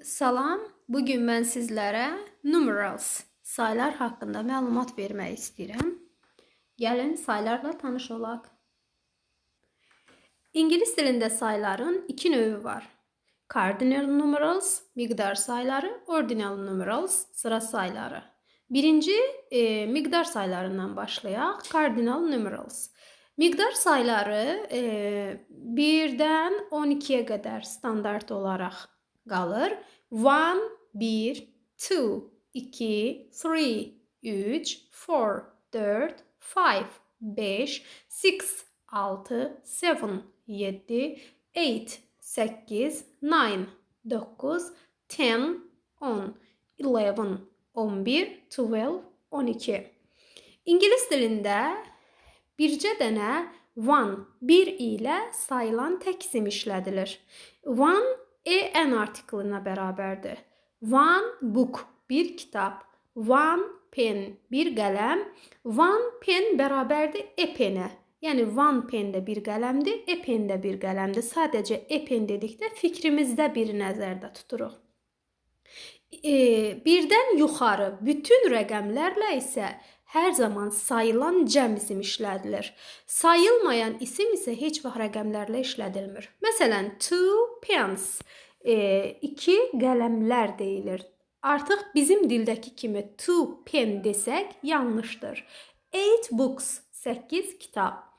Salam, bugün mən sizlərə numerals, saylar haqqında məlumat vermək istəyirəm. Gəlin saylarla tanış olaq. İngilis dilində sayların iki növü var. Cardinal numerals, miqdar sayları, ordinal numerals, sıra sayları. Birinci e, miqdar saylarından başlayaq. Cardinal numerals. Miqdar sayları e, 1-dən 12-yə qədər standart olaraq qalır. 1, 1, 2, 2, 3, 3, 4, 4, 5, 5, 6, 6, 7, 7, 8, 8, 9, 9, 10, 10, 11, 11, 12, 12. İngilis dilində bircə dənə one, bir ilə sayılan tək isim işlədilir. One en artiklına bərabərdir. One book, bir kitab. One pen, bir qələm. One pen bərabərdir e penə. Yəni one pen də bir qələmdir, e pen də bir qələmdir. Sadəcə e pen dedikdə fikrimizdə bir nəzərdə tuturuq. E, birdən yuxarı bütün rəqəmlərlə isə hər zaman sayılan cəm isim işlədilir. Sayılmayan isim isə heç vaxt rəqəmlərlə işlədilmir. Məsələn, two pens, e, iki qələmlər deyilir. Artıq bizim dildəki kimi two pen desək yanlışdır. Eight books, 8 kitab.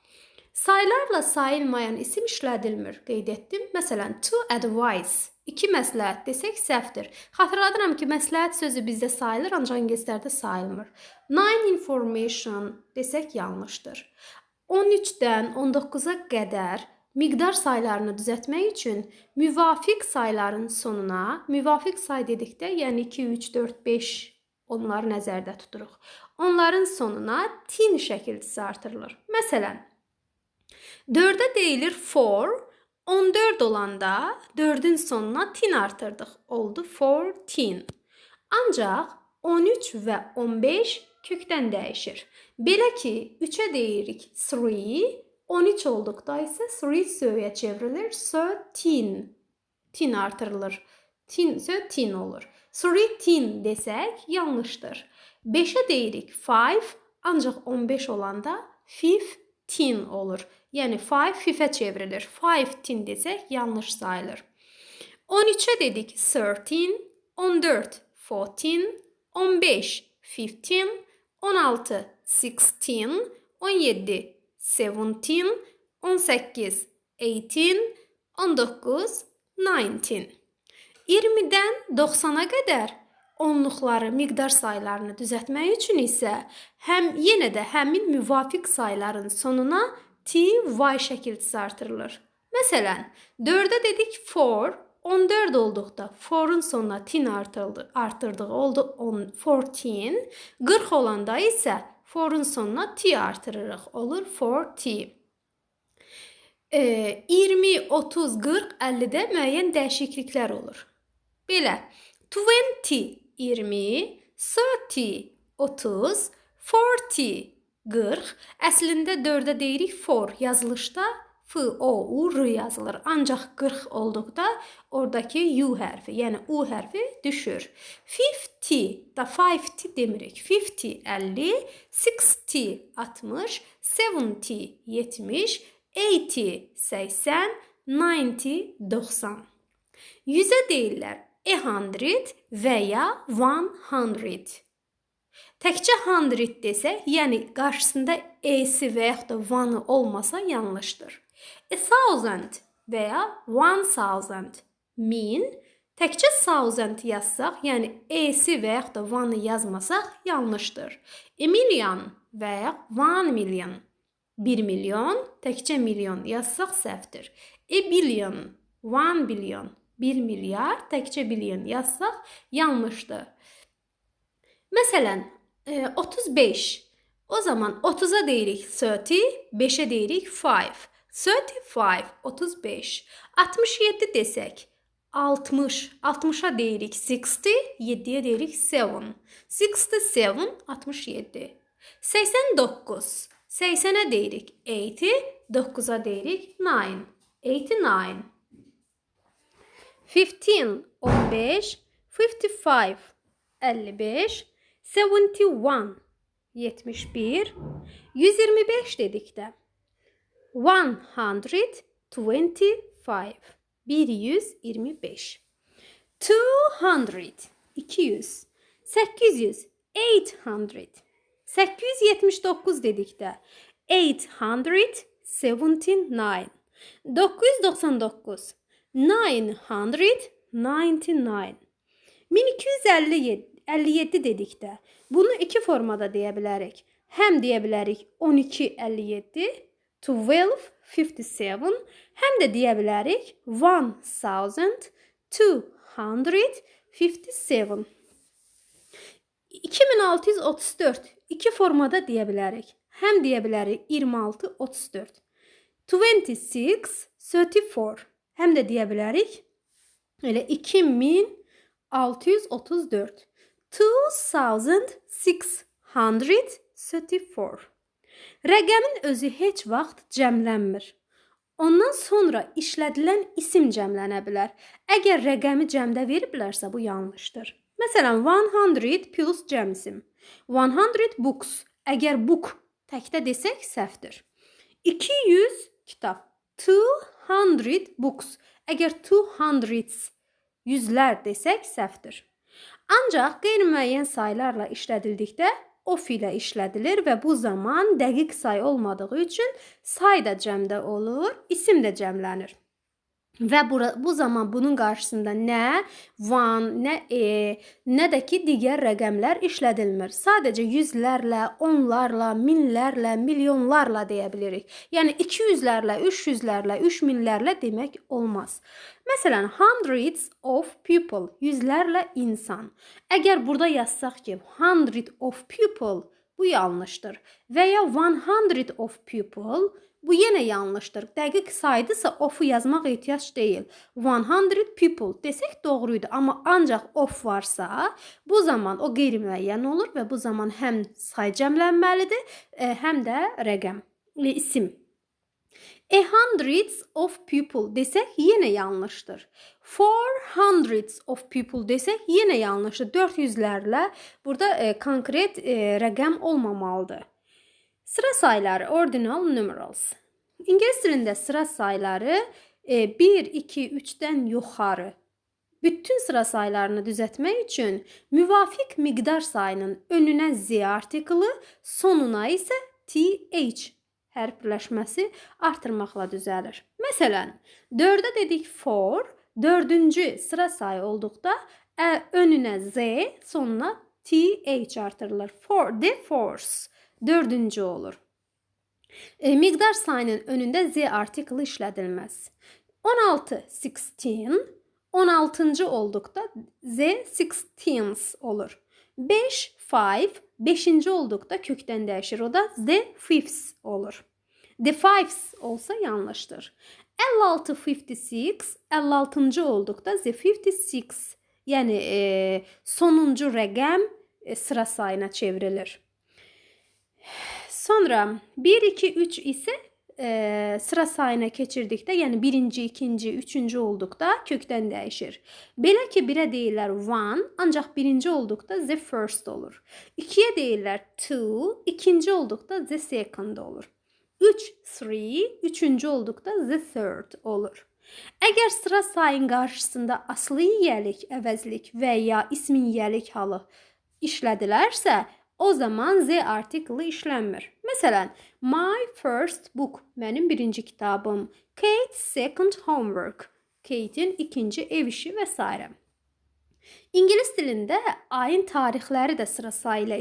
Saylarla sayılmayan isim işlədilmir. Qeyd etdim. Məsələn, to advise, iki məsləhət desək səhvdir. Xatırladıram ki, məsləhət sözü bizdə sayılır, ancaq ingilislərdə sayılmır. Nine information desək yanlışdır. 13-dən 19-a qədər miqdar saylarını düzəltmək üçün müvafiq sayların sonuna, müvafiq say dedikdə, yəni 2, 3, 4, 5 onları nəzərdə tuturuq. Onların sonuna tin şəkilçisi artırılır. Məsələn, 4-ə deyilir 4, 14 olanda 4-ün sonuna tin artırdıq. Oldu 14. Ancaq 13 və 15 kökdən dəyişir. Belə ki, 3-ə deyirik 3, 13 olduqda isə 3 söyə çevrilir. 13. Tin artırılır. Tin sö tin olur. 13 desək yanlışdır. 5-ə deyirik 5, ancaq 15 olanda 15 olur. Yəni 5 fifə çevrilir. 15 desək yanlış sayılır. 13-ə dedik 13, 14 14, 15 15, 16 16, 17 17, 18 18, 19 19. 20-dən 90-a qədər onluqları, miqdar saylarını düzəltmək üçün isə həm yenə də həmin müvafiq sayların sonuna ty şəkilçisi artırılır. Məsələn, 4-ə dedik 4, 14 olduqda 4-un sonuna tin artırıldı, artırdıq oldu 10, 14. 40 olanda isə 4'un sonuna t artırırıq. Olur 4t. E, 20, 30, 40, 50-də müəyyən dəyişikliklər olur. Belə 20, 20, 30, 30, 40, 40. Əslində 4-ə deyirik 4 yazılışda F, O, U, R yazılır. Ancaq 40 olduqda oradakı U hərfi, yəni U hərfi düşür. 50 da 50 demirik. 50 50, 60 60, 70 70, 80 80, 90 90. 100-ə deyirlər a hundred və ya one hundred. Təkcə hundred desək, yəni qarşısında e-si və yaxud da one olmasa yanlışdır. A thousand veya one thousand. Min təkcə thousand yazsaq, yəni e-si və yaxud da one yazmasaq yanlışdır. A million və ya one million. 1 milyon, təkcə milyon yazsaq səhvdir. A billion, 1 billion. 1 milyar, təkcə billion yazsaq yanlışdır. Məsələn, 35. E, o zaman 30-a deyirik 30, 5-ə deyirik 5. 35, 35. 67 desək 60, 60-a deyirik 60, 7-yə deyirik 7. 67, 67. 89, 80-ə deyirik 80, 9-a deyirik 9. 89. 15 15 55 55 71 71 125 dedikdə 125 125 200 200 800 800 879 dedikdə 879 999 999 1257 57 dedikdə bunu iki formada deyə bilərik. Həm deyə bilərik 1257 1257 həm də deyə bilərik 1257 2634 iki formada deyə bilərik. Həm deyə bilərik 26 34 26 34 həm də deyə bilərik elə 2634 2634 Rəqəmin özü heç vaxt cəmlənmir. Ondan sonra işlədilən isim cəmlənə bilər. Əgər rəqəmi cəmdə veriblərsə bu yanlışdır. Məsələn 100 plus cəm isim. 100 books. Əgər book təkdə desək səhvdir. 200 kitab. 200 books. Əgər 200 yüzlər desək səhvdir. Ancaq qeyri-müəyyən saylarla işlədildikdə of ilə işlədilir və bu zaman dəqiq say olmadığı üçün say da cəmdə olur, isim də cəmlənir. Və bura, bu zaman bunun qarşısında nə van, nə e, nə də ki digər rəqəmlər işlədilmir. Sadəcə yüzlərlə, onlarla, minlərlə, milyonlarla deyə bilərik. Yəni 200-lərlə, 300-lərlə, 3000-lərlə demək olmaz. Məsələn, hundreds of people, yüzlərlə insan. Əgər burada yazsaq ki, hundred of people, bu yanlışdır. Və ya 100 of people Bu yenə yanlışdır. Dəqiq saydısa ofu yazmaq ehtiyac deyil. 100 people desək doğru idi, amma ancaq of varsa, bu zaman o qeyri-müəyyən olur və bu zaman həm say cəmlənməlidir, e, həm də rəqəm, e, isim. A hundreds of people desək yenə yanlışdır. Four hundreds of people desək yenə yanlışdır. 400-lərlə burada e, konkret e, rəqəm olmamalıdır. Sıra sayları ordinal numerals. İngilis dilində sıra sayları 1, 2, 3-dən yuxarı bütün sıra saylarını düzəltmək üçün müvafiq miqdar sayının önünə z artiklı, sonuna isə th hərf birləşməsi artırmaqla düzəlir. Məsələn, 4-də dedik for, 4-cü sıra sayı olduqda ə, z, sonuna th artırılır. For the force dördüncü olur. E, miqdar sayının önündə z artiklı işlədilməz. 16 16 16-cı olduqda z 16 olur. 5 5 5-ci olduqda kökdən dəyişir. O da z fifths olur. The fives olsa yanlışdır. 56 56 56-cı olduqda z 56 yəni e, sonuncu rəqəm e, sıra sayına çevrilir. Sonra 1, 2, 3 ise e, sıra sayına keçirdikdə, yəni birinci, ikinci, üçüncü olduqda kökdən dəyişir. Belə ki, 1-ə deyirlər one, ancaq birinci olduqda the first olur. 2-yə deyirlər two, ikinci olduqda the second olur. 3, three, üçüncü olduqda the third olur. Əgər sıra sayın qarşısında aslı yiyəlik, əvəzlik və ya ismin yiyəlik halı işlədilərsə, o zaman z artiklı işlənmir. Məsələn, my first book mənim birinci kitabım, Kate's second homework, Kate'in ikinci ev işi və s. İngilis dilində ayın tarixləri də sıra sayı ilə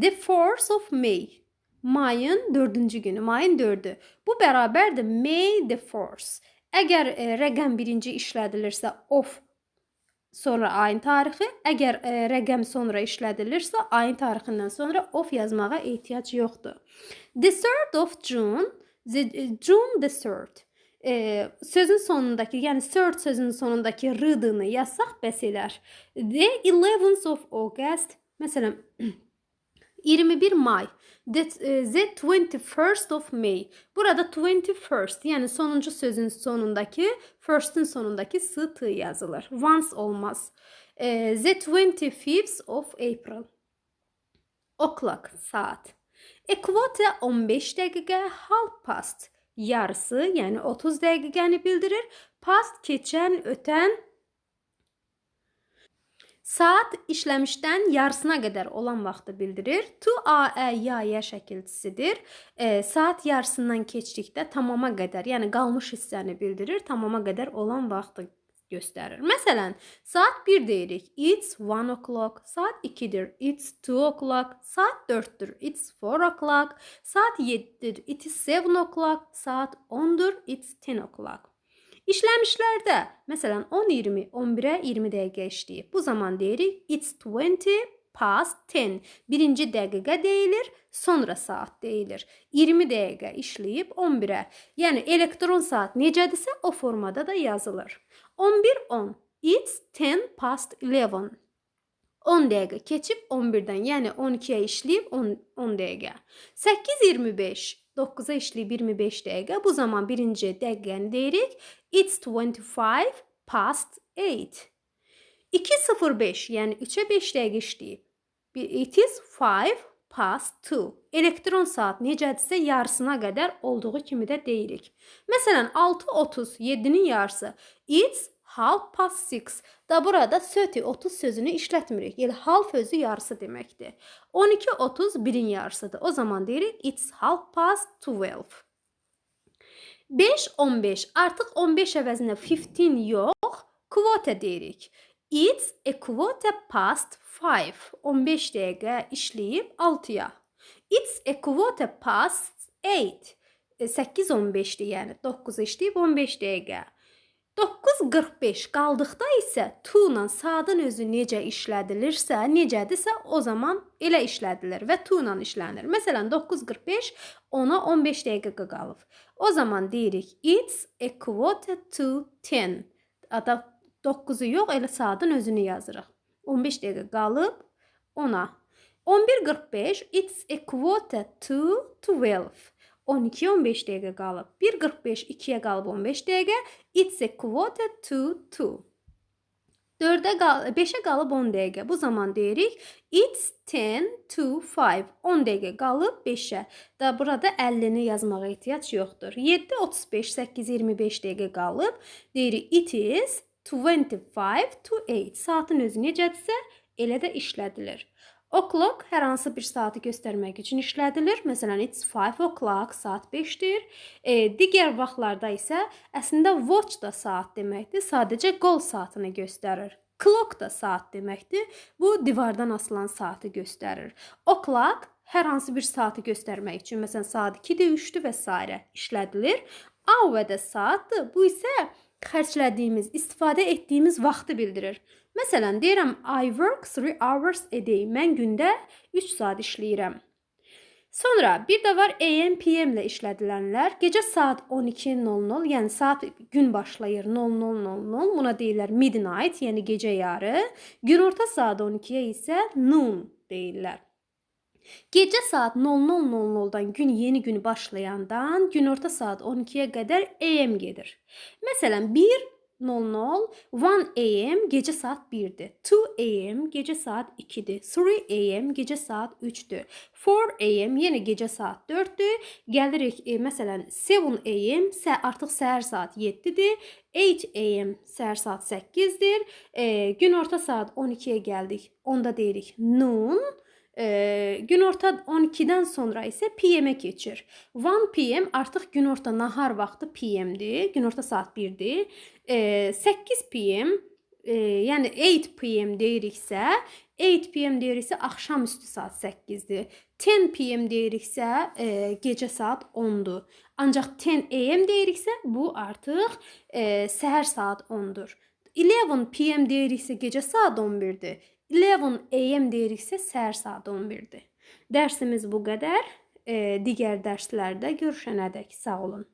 the 4th of May mayın 4-cü günü, mayın 4-ü. Bu bərabərdir May the 4th. Əgər e, rəqəm birinci işlədilirsə of sonra ayın tarixi. Əgər e, rəqəm sonra işlədilirsə, ayın tarixindən sonra of yazmağa ehtiyac yoxdur. The 3rd of June, the, e, June the 3rd. E, sözün sonundakı, yəni third sözünün sonundakı r-dını yazsaq bəs elər. The 11th of August, məsələn, 21 May. That, e, the 21st of May. Burada 21st yani sonuncu sözün sonundaki first'ın sonundaki s t yazılır. Once olmaz. E, the 25th of April. O'clock saat. Ekvate 15 dakika half past. Yarısı yani 30 dakikanı bildirir. Past geçen, öten, Saat işləmişdən yarısına qədər olan vaxtı bildirir. To a ə ya ya şəkilçisidir. E, saat yarısından keçdikdə tamama qədər, yəni qalmış hissəni bildirir. Tamama qədər olan vaxtı göstərir. Məsələn, saat 1 deyirik. It's 1 o'clock. Saat 2-dir. It's 2 o'clock. Saat 4-dür. It's 4 o'clock. Saat 7-dir. It's 7 o'clock. Saat 10-dur. It's 10 o'clock. İşləmişlərdə, məsələn 10-20, 11-ə 20 dəqiqə işləyib. Bu zaman deyirik it's 20 past 10. Birinci dəqiqə deyilir, sonra saat deyilir. 20 dəqiqə işləyib 11-ə. Yəni elektron saat necədirsə o formada da yazılır. 11-10. It's 10 past 11. 10 dəqiqə keçib 11-dən, yəni 12-yə işləyib 10, 10 dəqiqə. 8:25 9'a işləyib 25 dəqiqə. Bu zaman birinci dəqiqəni deyirik. It's 25 past 8. 2.05 yəni 3'e 5 dəqiqə işləyib. It is 5 past 2. Elektron saat necədirsə yarısına qədər olduğu kimi də deyirik. Məsələn 6.30 7-nin yarısı. It's half past six. Da burada söti 30 sözünü işlətmirik. Yəni half özü yarısı deməkdir. 12.30 1-in yarısıdır. O zaman deyirik it's half past 12. 5-15 artıq 15 əvəzinə 15 yox, kvota deyirik. It's a quarter past 5. 15 dəqiqə işləyib 6-ya. It's a quarter past 8. 8-15-dir, yəni 9 işləyib 15 dəqiqə. 9.45 qaldıqda isə to ilə saatın özü necə işlədilirsə, necədirsə o zaman elə işlədilir və to ilə işlənir. Məsələn 9.45 ona 15 dəqiqə qalıb. O zaman deyirik it's a quarter to 10. Ada 9-u yox, elə saatın özünü yazırıq. 15 dəqiqə qalıb ona. 11.45 it's a quarter to 12. 12-15 dəqiqə qalıb. 1.45 2-yə qalıb 15 dəqiqə. It's a quarter to 2. 4-ə qal 5-ə qalıb 10 dəqiqə. Bu zaman deyirik it's 10 to 5. 10 dəqiqə qalıb 5-ə. Da burada 50-ni yazmağa ehtiyac yoxdur. 7 35 8 25 dəqiqə qalıb. Deyirik it is 25 to 8. Saatın özü necədirsə elə də işlədilir. O'clock hər hansı bir saatı göstərmək üçün işlədilir. Məsələn, it's 5 o'clock, saat 5-dir. E, digər vaxtlarda isə əslində watch da saat deməkdir. Sadəcə qol saatını göstərir. Clock da saat deməkdir. Bu divardan asılan saatı göstərir. O'clock hər hansı bir saatı göstərmək üçün, məsələn, saat 2-dir, 3-dür və s. işlədilir. Hour da saatdır. Bu isə xərclədiyimiz, istifadə etdiyimiz vaxtı bildirir. Məsələn, deyirəm I work 3 hours a day. Mən gündə 3 saat işləyirəm. Sonra bir də var AM PM ilə işlədilənlər. Gecə saat 12:00, yəni saat gün başlayır 00:00. Buna deyirlər midnight, yəni gecə yarı. Günorta saat 12-yə isə noon deyirlər. Gecə saat 00:00-dan gün yeni günü başlayandan günorta saat 12-yə qədər AM gedir. Məsələn 1 00 1 AM gecə saat 1-dir. 2 AM gecə saat 2-dir. 3 AM gecə saat 3-dür. 4 AM yenə gecə saat 4-dür. Gəlirik e, məsələn 7 AM sə artıq səhər saat 7-dir. 8 AM səhər saat 8-dir. E, günorta saat 12-yə gəldik. Onda deyirik noon. E, günorta 12-dən sonra isə PM-ə keçir. 1 PM artıq günorta nahar vaxtı PM-dir. Günorta saat 1-dir. E, 8 PM e, yəni 8 PM deyiriksə, 8 PM deyiriksə axşamüstü saat 8-dir. 10 PM deyiriksə, e, gecə saat 10-dur. Ancaq 10 AM deyiriksə, bu artıq e, səhər saat 10-dur. 11 PM deyiriksə gecə saat 11-dir. 11 AM deyiriksə səhər saat 11-dir. Dərsimiz bu qədər. E, digər dərslərdə görüşənədək sağ olun.